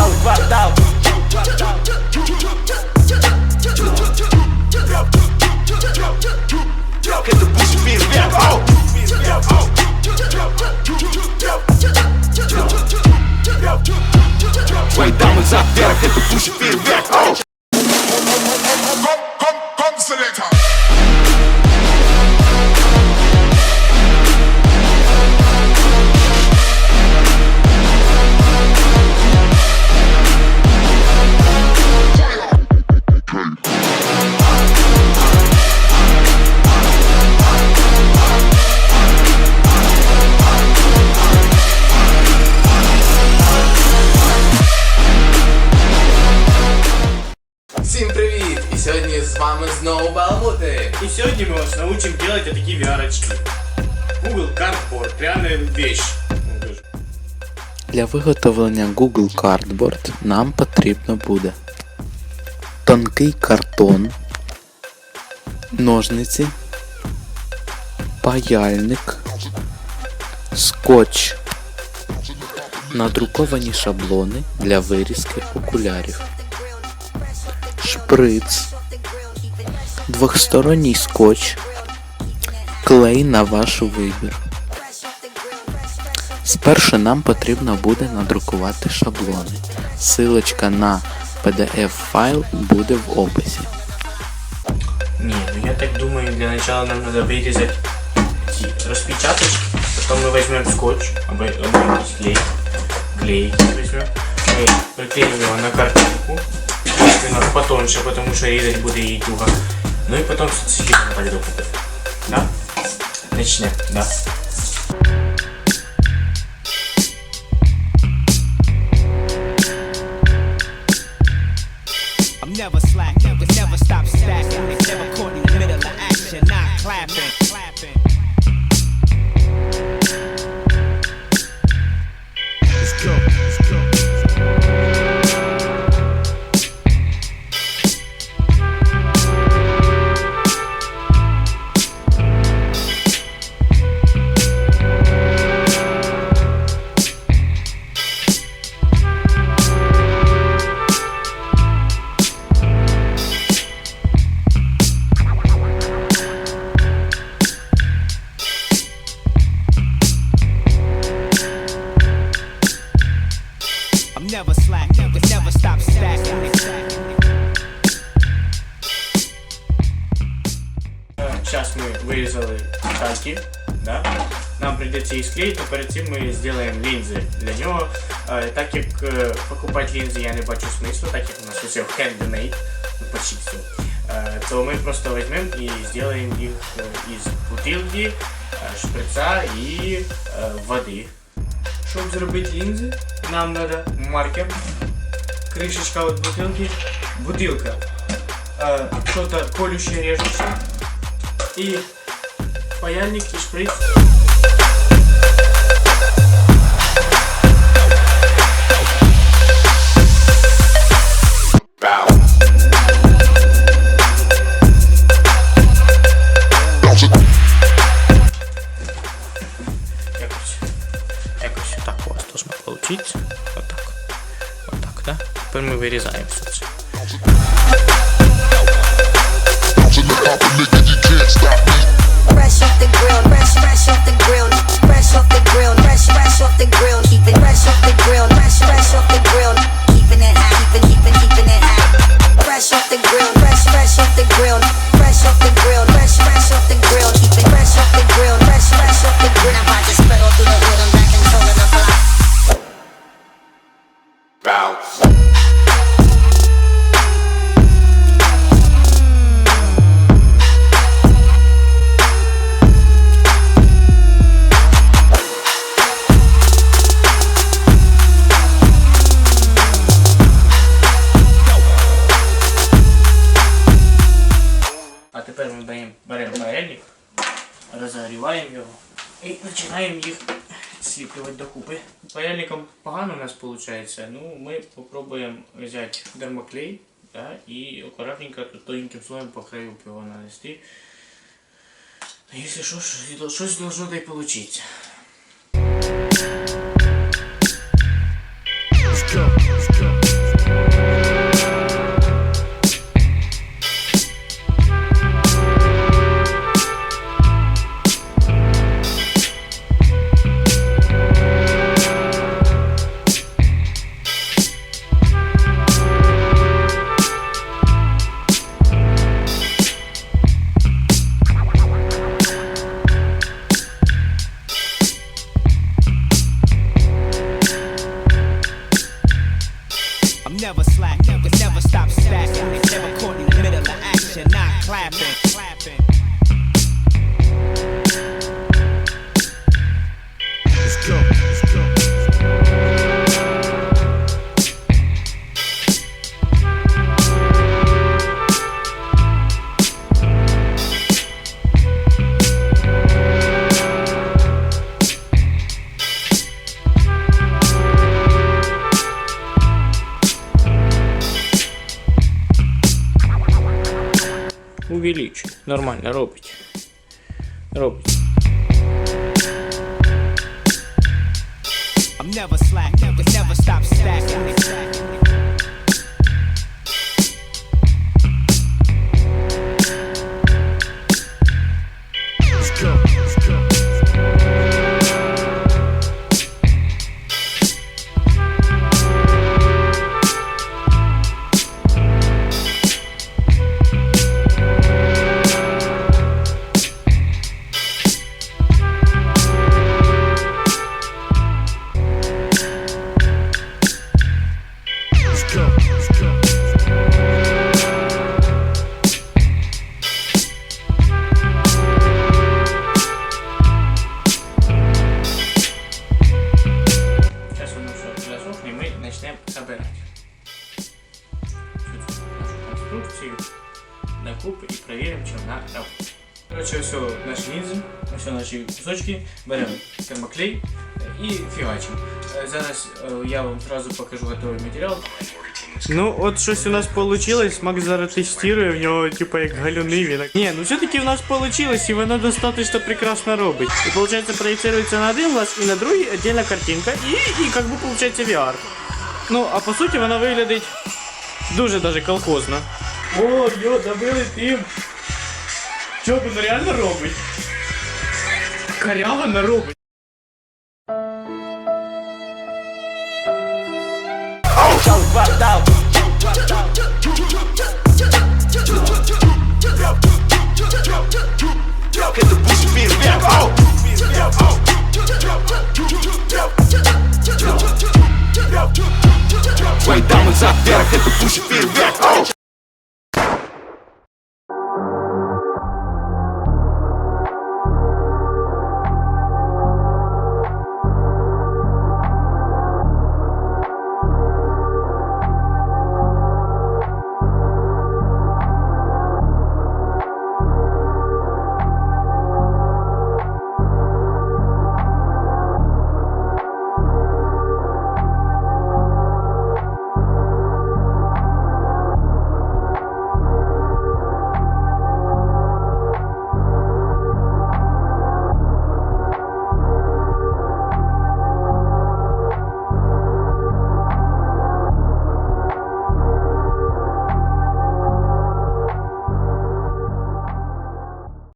целый квартал Это пусть фейерверк Оу! Твои дамы за вверх, это вами знову Балмути. И сегодня мы вас научим делать вот такие VR-очки. Google Cardboard, реальная вещь. Ну, даже. Для виготовлення Google Cardboard нам потрібно буде тонкий картон, ножниці, паяльник, скотч, надруковані шаблони для вирізки окулярів, шприц, двохсторонній скотч, клей на ваш вибір. Спершу нам потрібно буде надрукувати шаблони. Силочка на PDF файл буде в описі. Не, ну я так думаю, для начала нам надо вырезать эти распечаточки, потом мы возьмем скотч, обой- обойдись клей, клей возьмем, мы приклеим его на картинку, естественно, потоньше, потому что резать будет ей туго, Ну и потом соцсетям пойду купить. Да? Начнем, да. Clapping. clapping. Let's go, let's go. вырезали кальки, да? Нам придется их склеить, но перед цим ми сделаем лінзи для нього. Е, Так як е, покупати лінзи я не бачу смислу, так як у нас усе handmade, ну, почти все, е, то ми просто візьмемо і зробимо їх е, із бутилки, е, шприца і е, води. Щоб зробити лінзи, нам треба маркер, кришечка від бутилки, бутилка, е, що-то колюще, режуще, и паяльник и шприц. Так у вас должно получиться. Вот так. Вот так, да? Теперь мы вырезаем все починаємо їх зліплювати докупи. Паяльником погано у нас виходить, ну ми спробуємо взяти дермоклей да, і акуратненько тут тоненьким слоєм по краю його нанести. Якщо що, щось должно да й получиться. Let's go, let's go. Нормально, робить. Робить. I'm never slacking, but never stop stacking. кусочки, беремо термоклей і фігачимо. Е, Зараз е, я вам одразу покажу готовий матеріал. Ну, от щось у нас вийшло, Макс зараз тестує, в нього типа як галюни він. Ні, ну все-таки в нас вийшло, і воно достатньо прекрасно робить. І виходить, проєцирується на один глаз і на другий отдельна картинка, і, і как би виходить VR. Ну, а по суті вона виглядить дуже даже колхозно. О, йо, добили тим. Чо, воно реально робить? Коряво не робить. Charlie